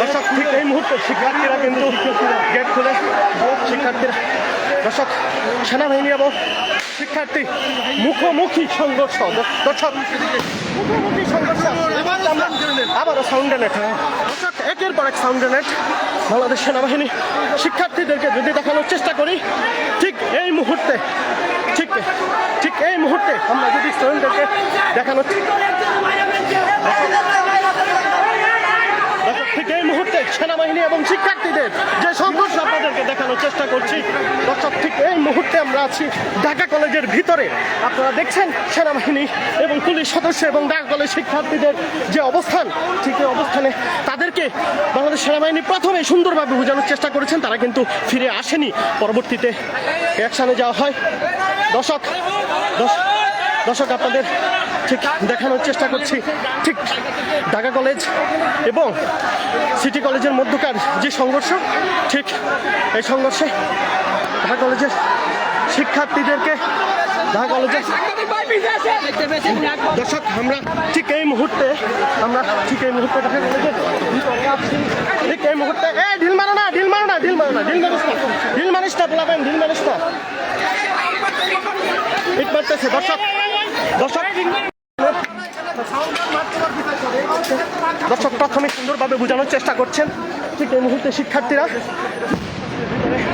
দর্শক, ঠিক এই মুহূর্তে শিক্ষার্থীরা কিন্তু গেট খুলে। শিক্ষার্থীরা, দর্শক, সেনাবাহিনী এবং শিক্ষার্থী মুখোমুখি সংঘর্ষ। দর্শক, মুখোমুখি সংঘর্ষ। আবারও সাউন্ড গ্রেনেড দর্শক, একের পর এক সাউন্ড গ্রেনেড বাংলাদেশ সেনাবাহিনী শিক্ষার্থীদেরকে যদি দেখানোর চেষ্টা করি, ঠিক এই মুহূর্তে, ঠিক ঠিক এই মুহূর্তে আমরা যদি স্টুডেন্টদেরকে দেখানোর এই মুহূর্তে সেনাবাহিনী এবং শিক্ষার্থীদের যে সংঘর্ষ আপনাদেরকে দেখানোর চেষ্টা করছি, দর্শক, ঠিক এই মুহূর্তে আমরা আছি ঢাকা কলেজের ভিতরে। আপনারা দেখছেন সেনাবাহিনী এবং পুলিশ সদস্য এবং ঢাকা কলেজ শিক্ষার্থীদের যে অবস্থান, ঠিক এই অবস্থানে তাদেরকে বাংলাদেশ সেনাবাহিনী প্রথমে সুন্দরভাবে বোঝানোর চেষ্টা করেছেন, তারা কিন্তু ফিরে আসেনি। পরবর্তীতে অ্যাকশানে যাওয়া হয়। দর্শক দর্শক, আপনাদের ঠিক দেখানোর চেষ্টা করছি। ঠিক ঢাকা কলেজ এবং সিটি কলেজের মধ্যকার যে সংঘর্ষ, ঠিক এই সংঘর্ষে ঢাকা কলেজের শিক্ষার্থীদেরকে ঢাকা কলেজের দর্শক, আমরা ঠিক এই মুহূর্তে, আমরা ঠিক এই মুহূর্তে ঢাকা কলেজের ঠিক এই মুহূর্তে, এ, ঢিল মারো না, ঢিল মারো না, ঢিল মারো না, ঢিল মারিস না, ঢিল মারিস না বলাবেন ঢিল মারিস না। দর্শক দর্শক। দর্শক প্রথমে সুন্দরভাবে বোঝানোর চেষ্টা করছেন। ঠিক এই মুহূর্তে শিক্ষার্থীরা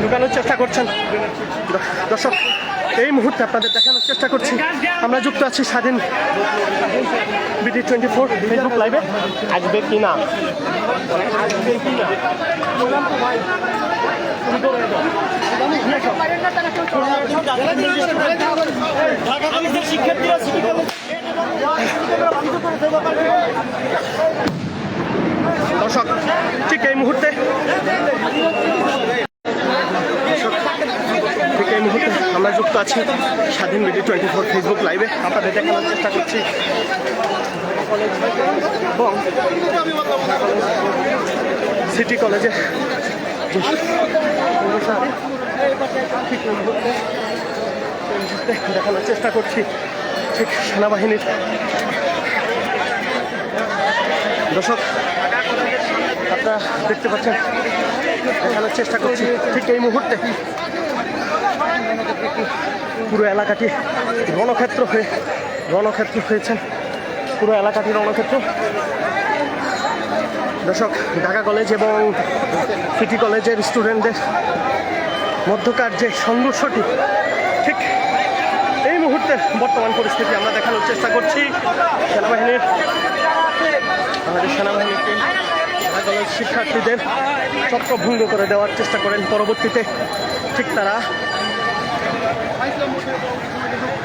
ঢুকানোর চেষ্টা করছেন। দর্শক এই মুহূর্তে আপনাদের দেখানোর চেষ্টা করছি। আমরা যুক্ত আছি Swadhin BD twenty four Facebook লাইভে আসবে কি না? শিক্ষার্থীরা দর্শক, ঠিক এই মুহূর্তে। ঠিক এই মুহূর্তে আমরা যুক্ত আছি Swadhin BD twenty four Facebook লাইভে আপনাদের দেখানোর চেষ্টা করছি। এবং সিটি কলেজে ঠিক এই মুহূর্তে দেখানোর চেষ্টা করছি। ঠিক সেনাবাহিনীর দর্শক, আপনারা দেখতে পাচ্ছেন, দেখানোর চেষ্টা করছি ঠিক এই মুহূর্তে। পুরো এলাকাটি রণক্ষেত্র হয়ে রণক্ষেত্র হয়েছেন। পুরো এলাকাটি রণক্ষেত্র। দর্শক, ঢাকা কলেজ এবং সিটি কলেজের স্টুডেন্টদের মধ্যকার যে সংঘর্ষটি এই মুহূর্তে বর্তমান পরিস্থিতি আমরা দেখানোর চেষ্টা করছি। সেনাবাহিনীর আমাদের সেনাবাহিনীকে কলেজ শিক্ষার্থীদের ছত্রভঙ্গ করে দেওয়ার চেষ্টা করেন। পরবর্তীতে ঠিক তারা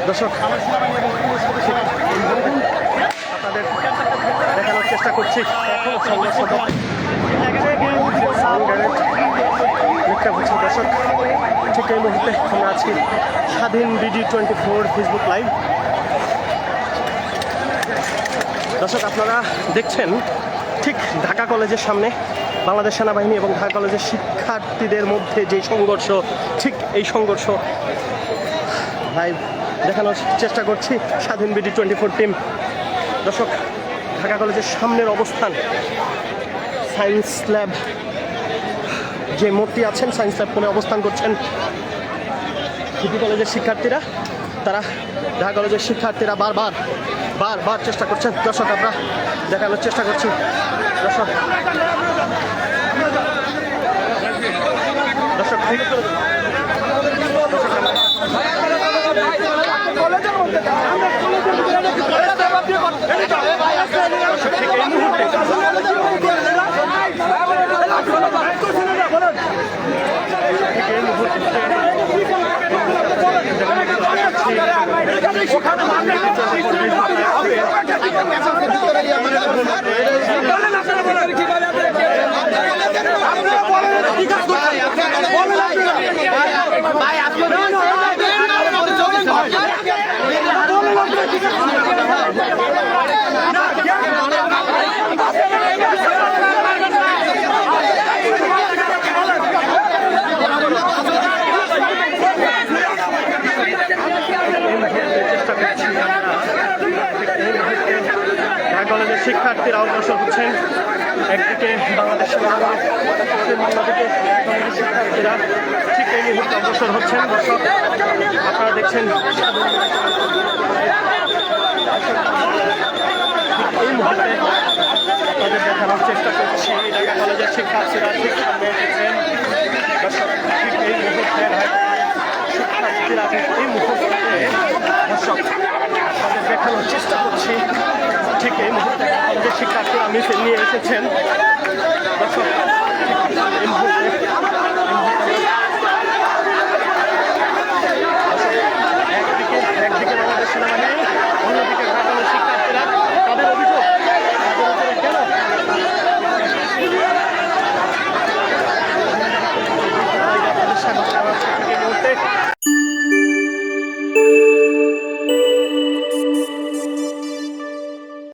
দর্শক আপনাদের দেখানোর চেষ্টা করছি। সংঘর্ষ দেখতে পাচ্ছি দর্শক। ঠিক এই মুহূর্তে আমরা আছি Swadhin BD twenty four Facebook live দর্শক, আপনারা দেখছেন ঠিক ঢাকা কলেজের সামনে বাংলাদেশ সেনাবাহিনী এবং ঢাকা কলেজের শিক্ষার্থীদের মধ্যে যে সংঘর্ষ, ঠিক এই সংঘর্ষ লাইভ দেখানোর চেষ্টা করছি স্বাধীন বিডি টোয়েন্টি ফোর টিম দর্শক, ঢাকা কলেজের সামনের অবস্থান সায়েন্স ল্যাব যে মূর্তি আছেন, সায়েন্স ল্যাব কোণে অবস্থান করছেন সিটি কলেজের শিক্ষার্থীরা, তারা ঢাকা কলেজের শিক্ষার্থীরা বারবার বারবার চেষ্টা করছেন। দর্শক, আমরা দেখানোর চেষ্টা করছি। দর্শক দর্শক ঠিক এই মুহূর্তে চেষ্টা করছি ঢাকা কলেজের শিক্ষার্থীরা অগ্রসর হচ্ছেন একদিকে বাংলাদেশ সেনাবাহিনীর শিক্ষার্থীরা ঠিক এই মুহূর্তে অগ্রসর হচ্ছেন। দর্শক, আপনারা দেখছেন এই মুহূর্তে তাদের দেখানোর চেষ্টা করছি। ঢাকা কলেজের শিক্ষার্থীরা ঠিক সামনে এসেছেন। ঠিক এই মুহূর্তে শিক্ষার্থীরা এই মুহূর্তে দর্শক শিক্ষার্থীরা মিছিল নিয়ে এসেছেন।